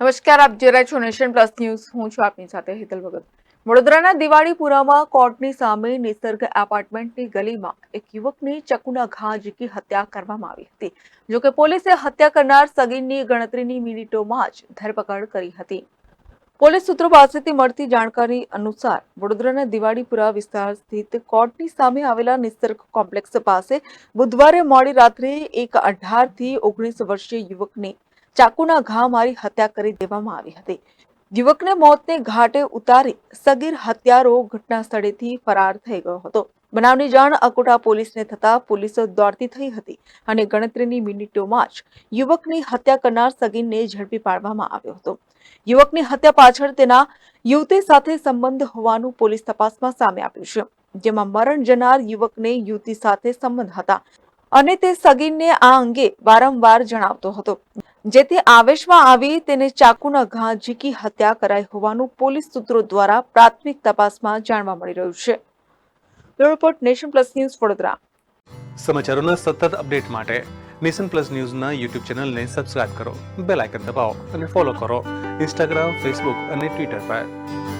નમસ્કાર, આપ જોઈ રહ્યા છો નેશન પ્લસ ન્યૂઝ. હું છું આપની સાથે હેતલ ભગત. વડોદરાના દિવાળીપુરામાં કોર્ટની સામે નિસર્ગ એપાર્ટમેન્ટની ગલીમાં એક યુવકની ચકુના ઘા ઝીકી હત્યા કરવામાં આવી હતી. જોકે પોલીસે હત્યા કરનાર સગીનની ગણતરીની મિનિટોમાં જ ધરપકડ કરી હતી. પોલીસ સૂત્રો પાસેથી મળતી જાણકારી અનુસાર વડોદરાના દિવાળીપુરા વિસ્તાર સ્થિત કોર્ટની સામે આવેલા નિસર્ગ કોમ્પ્લેક્સ પાસે બુધવારે મોડી રાત્રે એક અઢારથી ઓગણીસ વર્ષીય યુવકની ચાકુના ઘા મારી હત્યા કરી દેવામાં આવી હતી. યુવકને મોતને ઘાટે ઉતારી સગીર હત્યારો ઘટના સ્થળેથી ફરાર થઈ ગયો હતો. બનાવની જાણ અકોટા પોલીસને થતા પોલીસ દોડતી થઈ હતી અને ગણતરીની મિનિટોમાં જ યુવકની હત્યા કરનાર સગીરને ઝડપી પાડવામાં આવ્યો હતો. યુવકની હત્યા પાછળ તેના યુવતી સાથે સંબંધ હોવાનું પોલીસ તપાસમાં સામે આવ્યું છે, જેમાં મરણ જનાર યુવકને યુવતી સાથે સંબંધ હતા. અને તે સગીનને આ અંગે વારંવાર જણાવતો હતો. જેથી આવેશમાં આવી તેને ચાકુના ઘા ઝીકી હત્યા કરાઈ હોવાનું પોલીસ સૂત્રો દ્વારા પ્રાથમિક તપાસમાં જાણવા મળી રહ્યું છે. Report, nation plus news, Vadodara. સમાચારોના સતત અપડેટ માટે નેશન પ્લસ ન્યૂઝના યુટ્યુબ ચેનલને સબસ્ક્રાઇબ કરો, બેલ આઇકન દબાવો અને ફોલો કરો ઇન્સ્ટાગ્રામ, ફેસબુક અને ટ્વિટર પર.